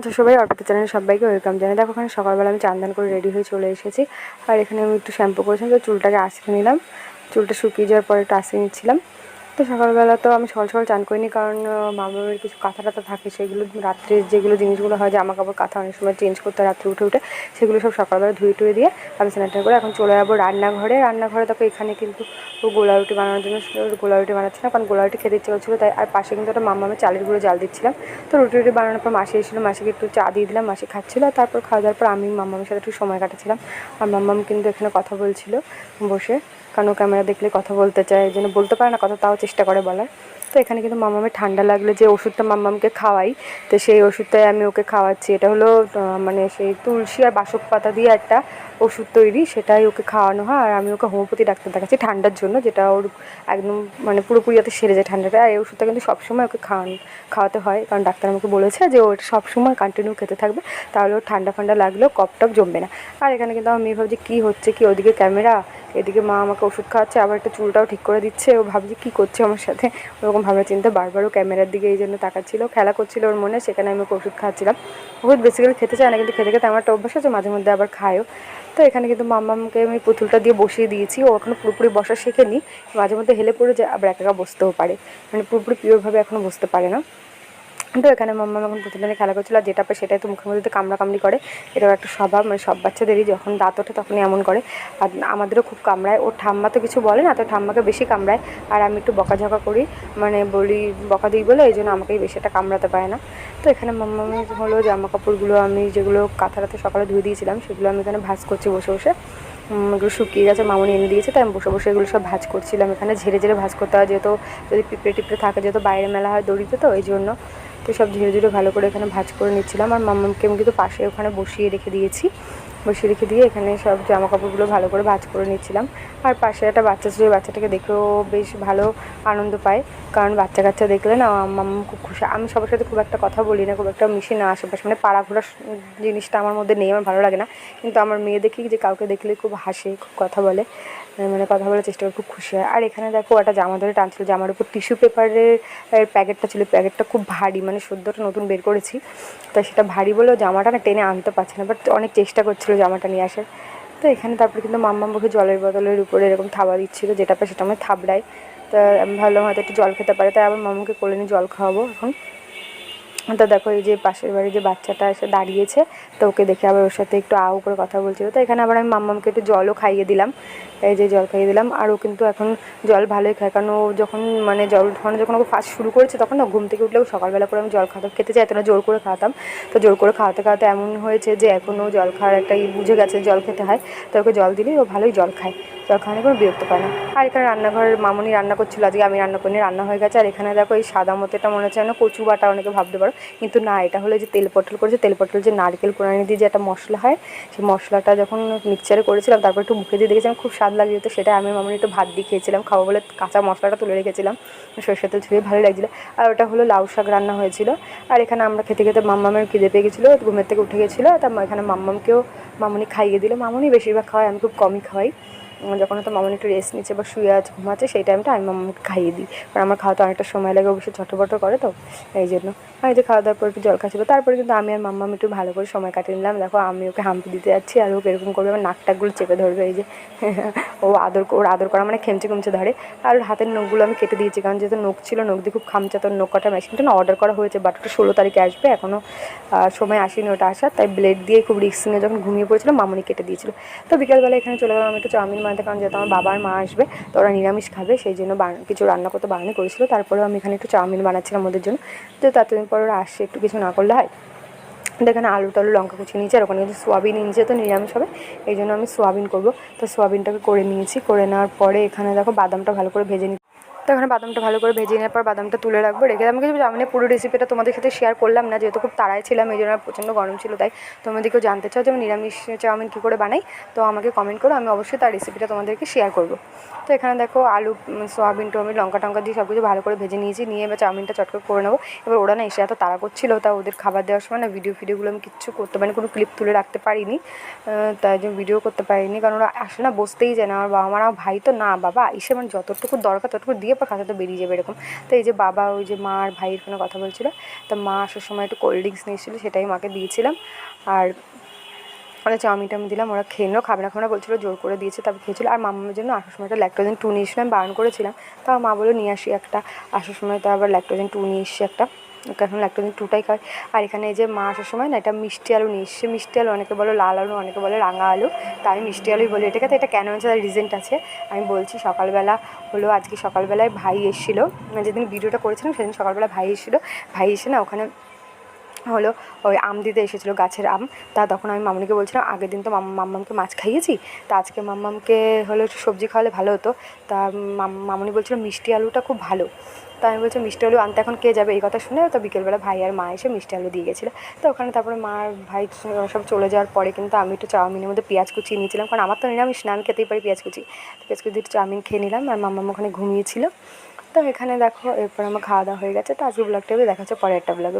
আছো সবাই অর্পিতা চ্যানেলে সবাইকে ওয়েলকাম জানাই। দেখো ওখানে সকালবেলা আমি চান্দান করে রেডি হয়ে চলে এসেছি। আর এখানে আমি একটু শ্যাম্পু করেছিলাম, তো চুলটাকে আশ্রে নিলাম। চুলটা শুকিয়ে যাওয়ার পরে একটু আশ্রে নিচ্ছিলাম। তো সকালবেলা তো আমি সকাল সকাল চান করিনি কারণ মা বাবার কিছু কাঁথা টাথা থাকে, সেগুলো রাত্রে যেগুলো জিনিসগুলো হয় জামা কাপড় কাঁথা অনেক সময় চেঞ্জ করতে রাত্রে উঠে উঠে, সেগুলো সব সকালবেলা ধুয়ে টুয়ে দিয়ে আমি স্নানটা করে এখন চলে যাব রান্নাঘরে। রান্নাঘরে দেখো এখানে কিন্তু গোলা রুটি বানানোর জন্য গোলা রুটি বানাচ্ছিলাম কারণ গোলা রুটি খেতে ইচ্ছে করছিল, তাই আর পাশে কিন্তু একটা মাম্মামে চালের গুঁড়ো জাল দিচ্ছিলাম। তো রুটি রুটি বানানোর পর মাসি এসেছিল, মাসিকে একটু চা দিয়ে দিলাম, মাসি খাচ্ছিলো, তারপর খাওয়া দাওয়ার পর আমি মাম্মামের সাথে একটু সময় কাটাচ্ছিলাম। আর মাম্মাম কিন্তু এখানে কথা বলছিল বসে, কারণ ক্যামেরা দেখলে কথা বলতে চায় জন্য বলতে পারে না কথা, তাও চেষ্টা করে বলার। তো এখানে কিন্তু মাম্মামের ঠান্ডা লাগলে যে ওষুধটা মামামকে খাওয়াই, তো সেই ওষুধটাই আমি ওকে খাওয়াচ্ছি। এটা হলো মানে সেই তুলসী আর বাসক পাতা দিয়ে একটা ওষুধ তৈরি, সেটাই ওকে খাওয়ানো হয় আর আমি ওকে হোমিওপ্যাথি ডাক্তার দেখাচ্ছি ঠান্ডার জন্য, যেটা ওর একদম মানে পুরোপুরি যাতে সেরে যায় ঠান্ডাটা। আর এই ওষুধটা কিন্তু সবসময় ওকে খাওয়ানো, খাওয়াতে হয়, কারণ ডাক্তার আমাকে বলেছে যে ওটা সবসময় কন্টিনিউ খেতে থাকবে, তাহলে ওর ঠান্ডা ফান্ডা লাগলেও কপ টপ জমবে না। আর এখানে কিন্তু মেয়ে ভাবছে কী হচ্ছে, কি ওদিকে ক্যামেরা, এদিকে মা আমাকে ওষুধ খাওয়াচ্ছে, আবার একটা চুলটাও ঠিক করে দিচ্ছে, ও ভাবছে কী করছে আমার সাথে। ওরকম ভাবনা চিন্তা বারবার ও ক্যামেরার দিকে এই জন্য তাকাচ্ছিল, খেলা করছিল ওর মনে, সেখানে আমি ওকে ওষুধ খাওয়াচ্ছিলাম। ওষুধ বেসিক্যালি খেতে চায় না, কিন্তু খেতে খেতে আমার একটা অভ্যাস আছে, মাঝে মধ্যে আবার খায়ও। তো এখানে কিন্তু মাম্মামকে আমি পুতুলটা দিয়ে বসিয়ে দিয়েছি। ও এখনও পুরোপুরি বসা শেখেনি। মাঝে মধ্যে হেলে পড়ে যায়, আবার একা বসতেও পারে। মানে পুরোপুরি পিওরভাবে এখনও বসতে পারে না। তো এখানে মাম্মা এখন পুতুল নিয়ে খেলা করছিল, আর যেটা পায় সেটাই তো মুখের মধ্যে কামড়া কামড়ি করে। এটাও একটা স্বভাব মানে সব বাচ্চাদেরই যখন দাঁত ওঠে তখনই এমন করে। আর আমাদেরও খুব কামড়ায়। ওর ঠাম্মা তো কিছু বলে না, তো ঠাম্মাকে বেশি কামড়ায়। আর আমি একটু বকাঝকা করি মানে বলি, বকা দিই বলে, এই জন্য আমাকেই বেশি একটা কামড়াতে পারে না। তো এখানে মাম্মা হলো জামা কাপড়গুলো আমি যেগুলো কাঁথারাতে সকালে ধুয়ে দিয়েছিলাম, সেগুলো আমি এখানে ভাজ করছি বসে বসে। এগুলো শুকিয়ে গেছে, মামুনি এনে দিয়েছে, তাই আমি বসে বসে এগুলো সব ভাজ করছিলাম। এখানে ঝেড়ে ঝেড়ে ভাজ করতে হয়, যেহেতু যদি পিঁপড়ে, টিপড়ে থাকে, যেহেতু বাইরে মেলা হয় দড়িতে তো, এই জন্য। তো সব ঝেড়ে ঝেড়ে ভালো করে এখানে ভাজ করে নিচ্ছিলাম। আর মাম্মামকে আমি কিন্তু পাশে ওখানে বসিয়ে রেখে দিয়েছি। বসিয়ে রেখে দিয়ে এখানে সব জামা কাপড়গুলো ভালো করে ভাজ করে নিচ্ছিলাম। আর পাশে একটা বাচ্চা ছিল বাচ্চাটাকে দেখেও বেশ ভালো আনন্দ পায়। কারণ বাচ্চা কাচ্চা দেখলে না আমার খুব খুশি। আমি সবার সাথে খুব একটা কথা বলি না, খুব একটা মিশি না আশেপাশে। মানে পাড়া ঘোরা জিনিসটা আমার মধ্যে নেই, আমার ভালো লাগে না। কিন্তু আমার মেয়ে দেখি যে কাউকে দেখলে খুব হাসে, খুব কথা বলে। মানে কথা বলার চেষ্টা করে খুব খুশি হয়। আর এখানে দেখো একটা জামা ধরে টানছিল, জামার উপর টিস্যু পেপারের প্যাকেটটা ছিল। প্যাকেটটা খুব ভারী মানে সদ্যটা নতুন বের করেছি। তাই সেটা ভারী বলেও জামাটা না টেনে আনতে পারছে না বাট অনেক চেষ্টা করছিল জামাটা নিয়ে আসার। তো এখানে তারপরে কিন্তু মাম্মা মুখে জলের বোতলের উপরে এরকম থাবা দিচ্ছিল, যেটা পায় সেটা আমার থাবড়ায়। তা আমি ভাবলাম হয়তো একটু জল খেতে পারে, তাই আবার মাম্মাকে কোলে নিয়ে জল খাওয়াবো এখন। তো দেখো, এই যে পাশের বাড়ির যে বাচ্চাটা এসে দাঁড়িয়েছে, তো ওকে দেখে আবার ওর সাথে একটু আউ করে কথা বলছিল। তো এখানে আবার আমি মাম্মামকে একটু জলও খাইয়ে দিলাম। এই যে জল খাইয়ে দিলাম। আর ও কিন্তু এখন জল ভালোই খায়। কারণ ও যখন মানে জল খাওয়ানো যখন ওকে ফার্স্ট শুরু করেছে, তখন না ঘুম থেকে উঠলেও সকালবেলা করে আমি জল খাওয়াতাম খেতে চাইতো না জোর করে খাওয়াতাম। তো জোর করে খাওয়াতে খাওয়াতে এমন হয়েছে যে এখনও জল খাওয়ার একটা বুঝে গেছে জল খেতে হয়। তো ওকে জল দিলেই ও ভালোই জল খায়। জল খাওয়ানো কোনো বিরক্ত পায় না। আর এখানে রান্নাঘরের মামনি রান্না করছিল। আজকে আমি রান্না করিনি, রান্না হয়ে গেছে। আর এখানে দেখো এই সাদা মতোটা মনে হচ্ছে যেন কচু বাটা, অনেকে ভাবতে পারো। কিন্তু না, এটা হলো যে তেল পটল করেছে, তেল পটল যে নারকেল কোরআনি দিয়ে যে একটা মশলা হয়, সেই মশলাটা যখন মিক্সচারে করেছিলাম, তারপর একটু মুখে দিয়ে দেখেছিলাম খুব স্বাদ লাগছে তো সেটা আমি মামনি একটু ভাত দিয়ে খেয়েছিলাম, খাব বলে কাঁচা মশলাটা তুলে রেখেছিলাম সরষে তেল ছুঁয়ে ভালো লাগছিল। আর ওটা হলো লাউ শাক রান্না হয়েছিল। আর এখানে আমরা খেতে খেতে মাম্মামের খিদে পেয়ে গেছিল ঘুমের থেকে উঠে গেছিল, তা এখানে মাম্মামকেও মামনি খাইয়ে দিল। মামনি বেশিরভাগ খাওয়াই আমি খুব কমই খাওয়াই। যখন হয়তো মামনি একটু রেস্ট নিচ্ছে বা শুয়ে আছে, ঘুমাচ্ছে, সেই টাইমটা আমি মামাকে খাইয়ে দিই। কারণ আমার খাওয়াতে অনেকটা সময় লাগে অবশ্যই ছটপট করে তো, এই জন্য। এই যে খাওয়া দাওয়ার পর একটু জল খাচ্ছিলো, তারপরে কিন্তু আমি আর মাম্মাম একটু ভালো করে সময় কাটিয়ে নিলাম। দেখো, আমি ওকে হাম্পি দিতে যাচ্ছি, আর ওকে এরকম করবে, আমার নাকটাকগুলো চেপে ধরবে, এই যে। ও আদর, ওর আদর করা মানে খেমচে খেমচে ধরে। আর ওর হাতের নখগুলো আমি কেটে দিয়েছি, কারণ যেহেতু নখ ছিল, নখ দিয়ে খুব খামচাতো নখ কাটা মেশিনটা না অর্ডার করা হয়েছে বাট ওটা ষোলো তারিখে আসবে এখনও সময় আসেনি ওটা আসার। তাই ব্লেড দিয়ে খুব রিস্ক নিয়ে যখন ঘুমিয়ে পড়েছিলাম মামনি কেটে দিয়েছিল। তো বিকালবেলা এখানে চলে গেলাম, আমি একটু চাউমিন বানাতে কারণ যেহেতু আমার বাবার মা আসবে, তো ওরা নিরামিষ খাবে, সেই জন্য কিছু রান্না করতে বানানো করেছিল। তারপরেও আমি এখানে একটু চাউমিন বানাচ্ছিলাম ওদের জন্য। তো ততদিন পর ওরা আসছে একটু কিছু না করলে হয়। তো এখানে আলু টালু, লঙ্কা কুচি নিয়েছে, আর ওখানে কিন্তু সোয়াবিন নিয়েছে তো নিরামিষ হবে। এই জন্য আমি সোয়াবিন করব। তো সোয়াবিনটাকে করে নিয়েছি। করে নেওয়ার পরে এখানে দেখো বাদামটা ভালো করে ভেজে নিচ্ছি তো এখানে বাদামটা ভালো করে ভেজে নেওয়ার পর বাদামটা তুলে রাখব, রেখে আমি কিছু জানি পুরো রেসিপিটা তোমাদের সাথে শেয়ার করলাম না, যেহেতু খুব তাড়ায় ছিলাম, এই জন্য প্রচণ্ড গরম ছিল, তাই তোমাদের কেউ জানতে চাও যে আমি নিরামিষ চাউমিন কী করে বানাই, তো আমাকে কমেন্ট করো, আমি অবশ্যই তার রেসিপিটা তোমাদেরকে শেয়ার করব। তো এখানে দেখো আলু সোয়াবিন টোয়াবিন লঙ্কা টঙ্কা দিয়ে সব কিছু ভালো করে ভেজে নিয়েছি, নিয়ে এবার চাউমিনটা চট করে করে নেব। এবার ওরা না এসে এত তাড়া করছিল তা ওদের খাবার দেওয়ার সময় না ভিডিও ফিডিওগুলো আমি কিচ্ছু করতে পারিনি, কোনো ক্লিপ তুলে রাখতে পারিনি তাই জন্য ভিডিও করতে পারিনি, কারণ ওরা আসে না, বসতেই যায় না, আমার বাবা মারা ভাই তো না, বাবা এসে মানে যতটুকু দরকার ততটুকু দিয়ে তারপর খাতা তো বেরিয়ে যাবে এরকম। তো এই যে বাবা, ওই যে মা আর ভাইয়ের ফোনে কথা বলছিল, তো মা আসার সময় একটু কোল্ড ড্রিঙ্কস নিয়েছিল, সেটাই মাকে দিয়েছিলাম। আর ওরা চাউমিন টাউমিন দিলাম, ওরা খেয়ে নিল খাবে না খাবে না বলছিলো, জোর করে দিয়েছে, তারপর খেয়েছিল। আর মামার জন্য আসার সময় একটা ল্যাক্টোজেন টু নিয়ে এসেছিলাম, বারণ করেছিলাম। তাও মা বলে নিয়ে আসি একটা। আসার সময় তো আবার ল্যাক্টোজেন টু নিয়ে এসছি একটা। একটা দিন টুটাই খায়। আর এখানে এই যে মা আসার সময় না এটা মিষ্টি আলু নিয়ে এসছে। মিষ্টি আলু অনেকে বলো লাল আলু, অনেকে বলে রাঙা আলু। তা আমি মিষ্টি আলুই বলি। এটাকে তো এটা কেন হয়েছে তার রিজেন্ট আছে। আমি বলছি সকালবেলা হলো, আজকে সকালবেলায় ভাই এসেছিল। মানে যেদিন ভিডিওটা করেছিলাম সেদিন সকালবেলা ভাই এসেছিল। ভাই এসে না ওখানে হলো ওই আম দিতে এসেছিল গাছের আম। তা তখন আমি মামনিকে বলছিলাম, আগের দিন তো মাম্মামকে মাছ খাইয়েছি, তা আজকে মাম্মামকে হলো সবজি খাওয়ালে ভালো হতো। তা মাম- মামনি বলছিল, মিষ্টি আলুটা খুব ভালো। তা আমি বলছি, মিষ্টি আলু আনতে এখন কে যাবে? এই কথা শুনে তো বিকেলবেলা ভাই আর মা এসে মিষ্টি আলু দিয়ে গেছিল। তো ওখানে তারপরে মা ভাই সব চলে যাওয়ার পরে কিন্তু আমি একটু চাউমিনের মধ্যে পেঁয়াজ কুচিয়ে নিয়েছিলাম, কারণ আমার তো নিরামিষ, না আমি খেতেই পারি পেঁয়াজ কুচি। পেঁয়াজ কুচি চাউমিন খেয়ে নিলাম, আর মাম্মাম ওখানে ঘুমিয়েছিল। তো এখানে দেখো, এরপর আমার খাওয়া দাওয়া হয়ে গেছে। তো আজকে ব্লগটা দেখা হচ্ছে পরে একটা ব্লগে